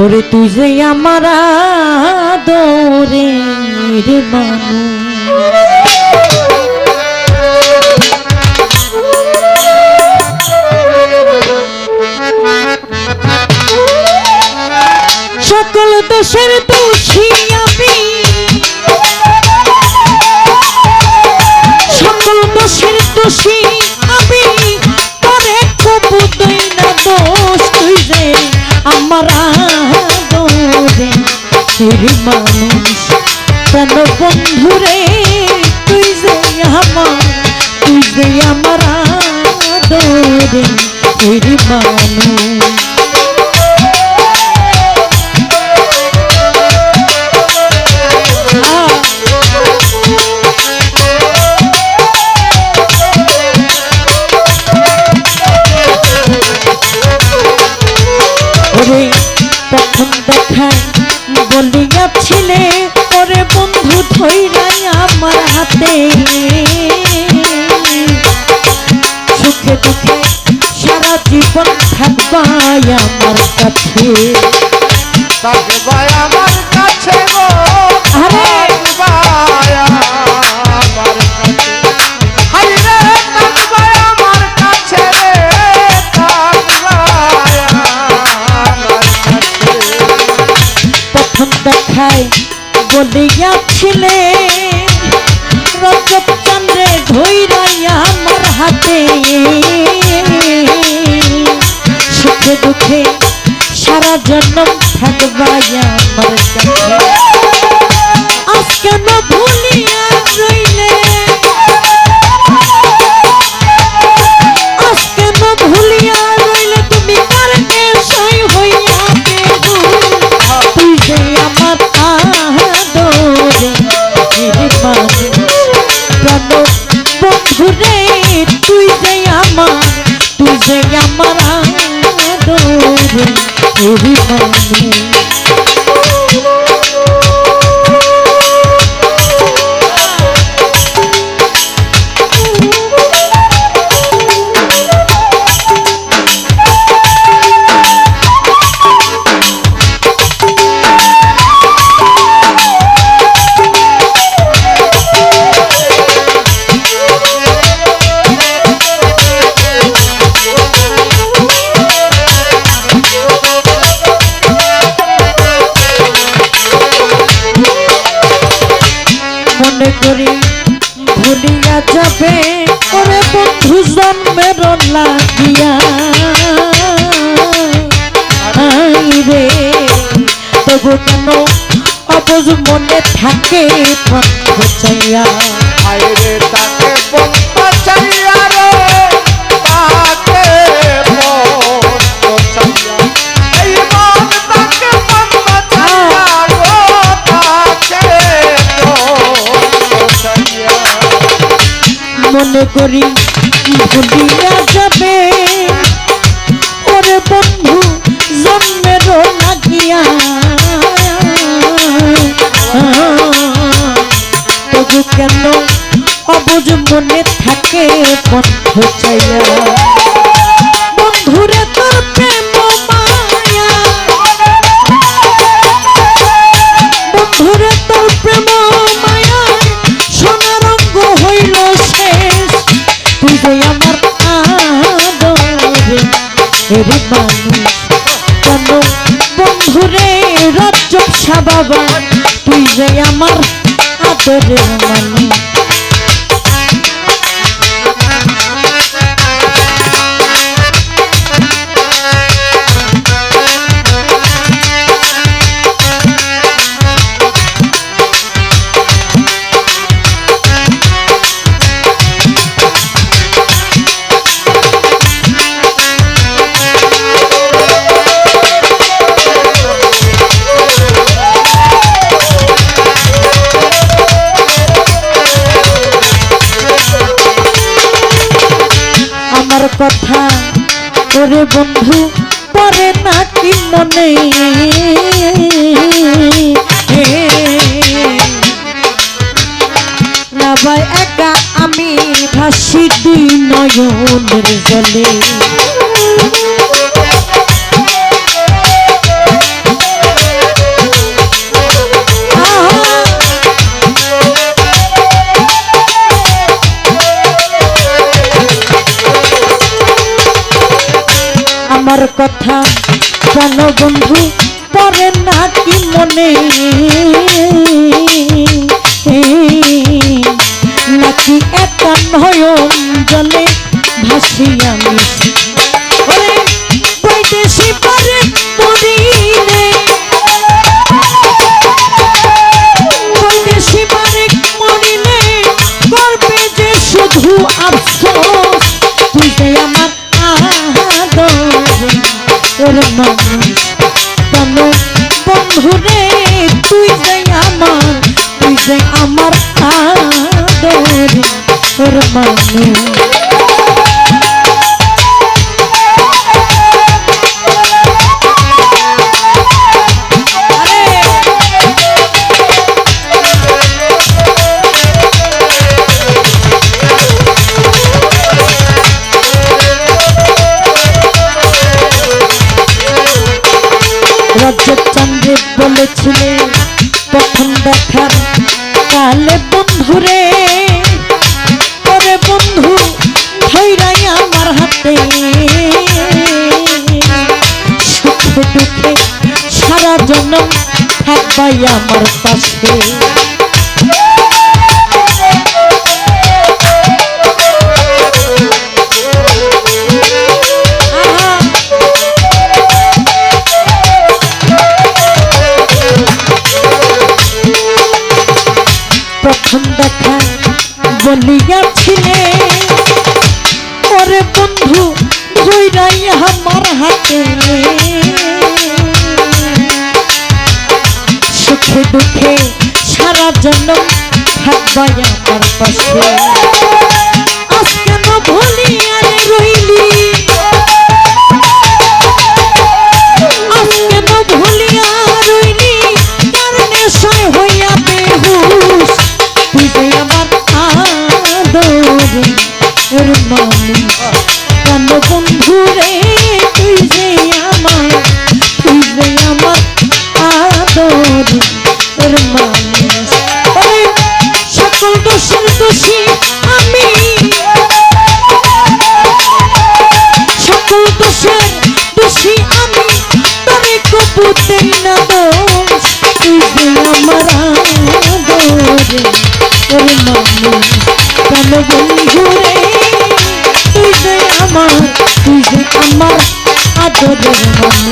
ওরে তুই যে আমার দৌড়ে রে মানু সকল দোষের দোষী আমি। সকল দোষের দোষী আমি। না দোষ তুই যে আমার তেরি মানুষ। প্রাণ বন্ধুরে তুই যে আমার তুই যে আমার দোরে তেরি মানুষ। বলিয়াছিলে ওরে বন্ধু ধৈরাই আমার হাতে। সুখে দুঃখে সারা জীবন থাকবাই আমার কাছে। বলিয়াছিলে আমার তুই আমার মনে করি ভুলিয়া যাবে, ওরে বন্ধু জন্মের লাগিয়া। রে, তবু কেন অবজ মনে থাকে চাইয়া। রে তাকে মনে করি যাবে? ওরে বন্ধু জন্মের লাগিয়া তবু কেন অবুজ মনে থাকে বন্ধু চাইয়া সাবাবা তুই যে আমার আদরের মানুষ বন্ধু পরে নাকি মনে? ভাই একা আমি ভাসি দুই নয় জলে। আমার কথা কেন বন্ধু পরে নাকি মনে? নাকি একা নয় জলে ভাসি আমি আমার আদর মানুষ হাতে সুখে দুঃখে সারা জন্ম থাকবাই আমার পাশে। থাকবাই আমার পাশে দোষের দোষী আমি সকল দোষের আমার আদরে তোর মানুষ কেন বন্ধু রে তুই যে আমার, তুই যে আমার আদরের মানুষ